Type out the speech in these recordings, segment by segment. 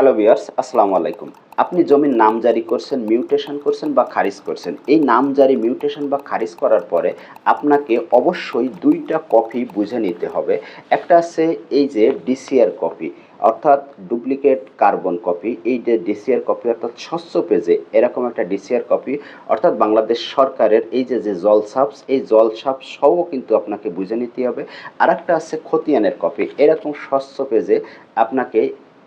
Hello viewers আসসালামু আলাইকুম আপনি জমির নাম জারি করছেন মিউটেশন করছেন বা খারিজ করছেন। এই নামজারি মিউটেশন বা খারিজ করার পরে আপনাকে অবশ্যই দুইটা কপি বুঝে নিতে হবে। একটা আছে এই যে ডিসিআর কপি অর্থাৎ ডুপ্লিকেট কার্বন কপি এই যে ডিসিআর কপি অর্থাৎ স্বচ্ছ পেজে এরকম একটা ডিসিআর কপি অর্থাৎ বাংলাদেশ সরকারের এই যে যে জলসাপস এই জলসাপ সহ কিন্তু আপনাকে বুঝে নিতে হবে। আর একটা আছে খতিয়ানের কপি এরকম স্বচ্ছ পেজে আপনাকে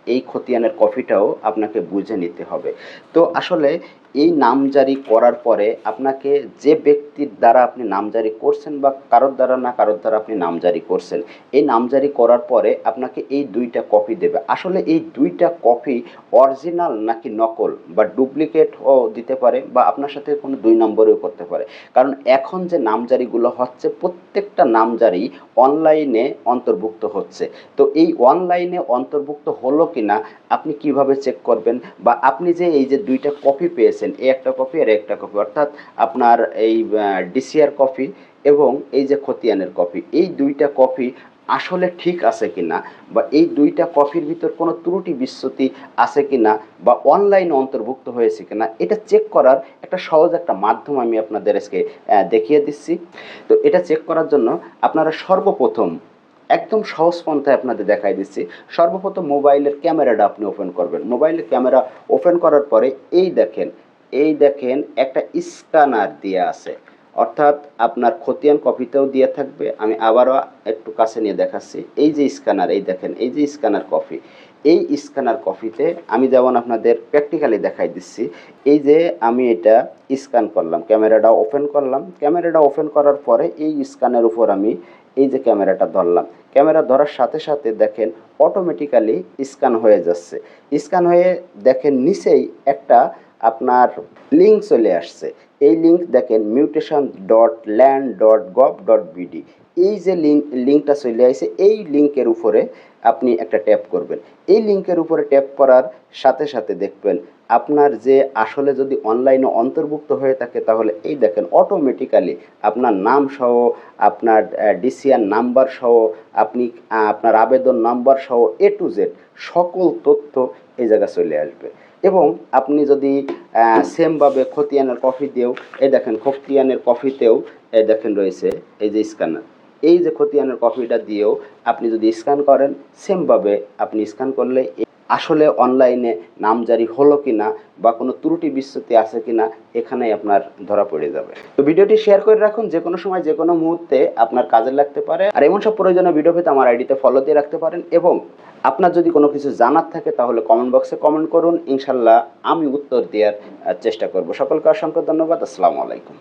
এই খতিয়ানের কপিটাও আপনাকে বুঝে নিতে হবে। তো আসলে এই নামজারি করার পরে আপনাকে যে ব্যক্তির দ্বারা আপনি নামজারি করছেন বা কারোর দ্বারা না কারোর দ্বারা আপনি নামজারি করছেন, এই নামজারি করার পরে আপনাকে এই দুইটা কপি দেবে। আসলে এই দুইটা কপি অরিজিনাল নাকি নকল বা ডুপ্লিকেটও দিতে পারে বা আপনার সাথে কোনো দুই নম্বরেও করতে পারে। কারণ এখন যে নামজারিগুলো হচ্ছে, প্রত্যেকটা নামজারি অনলাইনে অন্তর্ভুক্ত হচ্ছে। তো এই অনলাইনে অন্তর্ভুক্ত হলো কিনা আপনি কীভাবে চেক করবেন বা আপনি যে এই যে দুইটা কপি পেয়েছেন এই একটা কপি আর একটা কপি। অর্থাৎ আপনার এই ডিসিআর কপি এবং এই যে খতিয়ানের কপি, এই দুইটা কপি আসলে ঠিক আছে কিনা বা এই দুইটা কপির ভিতর কোনো ত্রুটি, বিচ্যুতি আছে কিনা বা অনলাইনে অন্তর্ভুক্ত হয়েছে কিনা, এটা চেক করার একটা সহজ একটা মাধ্যম আমি আপনাদের আজকে দেখিয়ে দিচ্ছি। তো এটা চেক করার জন্য আপনারা সর্বপ্রথম, একদম সহজ পন্থায় আপনাদের দেখাই দিচ্ছি, সর্বপ্রথম মোবাইলের ক্যামেরাটা আপনি ওপেন করবেন। মোবাইলের ক্যামেরা ওপেন করার পরে এই দেখেন এই দেখেন একটা স্ক্যানার দেওয়া আছে। অর্থাৎ আপনার খতিয়ান কপিতেও দিয়ে থাকবে। আমি আবারও একটু কাছে নিয়ে দেখাচ্ছি। এই যে স্ক্যানার এই দেখেন, এই যে স্ক্যানার কপি এই স্ক্যানার কপিতে আমি যেমন আপনাদের প্র্যাকটিক্যালি দেখাই দিচ্ছি, এই যে আমি এটা স্ক্যান করলাম, ক্যামেরাটা ওপেন করলাম, ক্যামেরাটা ওপেন করার পরে এই স্ক্যানের উপর আমি এই যে ক্যামেরাটা ধরলাম, ক্যামেরা ধরার সাথে সাথে দেখেন অটোমেটিক্যালি স্ক্যান হয়ে যাচ্ছে স্ক্যান হয়ে দেখেন নিচেই একটা আপনার লিঙ্ক চলে আসছে, এই লিঙ্ক দেখেন mutation dot land dot gov dot BD এই যে লিঙ্ক লিঙ্কটা চলে আসছে এই লিঙ্কের উপরে আপনি একটা ট্যাপ করবেন। এই লিঙ্কের উপরে ট্যাপ করার সাথে সাথে দেখবেন আপনার যে আসলে যদি অনলাইনে অন্তর্ভুক্ত হয়ে থাকে, তাহলে এই দেখেন অটোমেটিক্যালি আপনার নাম সহ, আপনার ডিসিআর নাম্বার সহ, আপনি আপনার আবেদন নাম্বার সহ এ টু জেড সকল তথ্য এই জায়গায় চলে আসবে। এবং আপনি যদি সেমভাবে খতিয়ানের কফি দিয়েও, এই দেখেন খতিয়ানের কফিতেও দেখেন রয়েছে, এই যে স্ক্যানার এই যে খতিয়ানের কফিটা দিয়েও আপনি যদি স্ক্যান করেন সেমভাবে আপনি স্ক্যান করলে আসলে অনলাইনে নামজারি হলো কিনা বা কোনো ত্রুটি বিচ্যুতি আছে কিনা, এখানেই আপনার ধরা পড়ে যাবে। তো ভিডিওটি শেয়ার করে রাখুন, যে কোনো সময়, যে কোনো মুহূর্তে আপনার কাজে লাগতে পারে। আর এমন সব প্রয়োজনীয় ভিডিও পেতে আমার আইডিতে ফলো দিয়ে রাখতে পারেন এবং আপনার যদি কোনো কিছু জানার থাকে, তাহলে কমেন্ট বক্সে কমেন্ট করুন। ইনশাল্লাহ আমি উত্তর দেওয়ার চেষ্টা করব। সকলকে অসংখ্য ধন্যবাদ। আসসালামু আলাইকুম।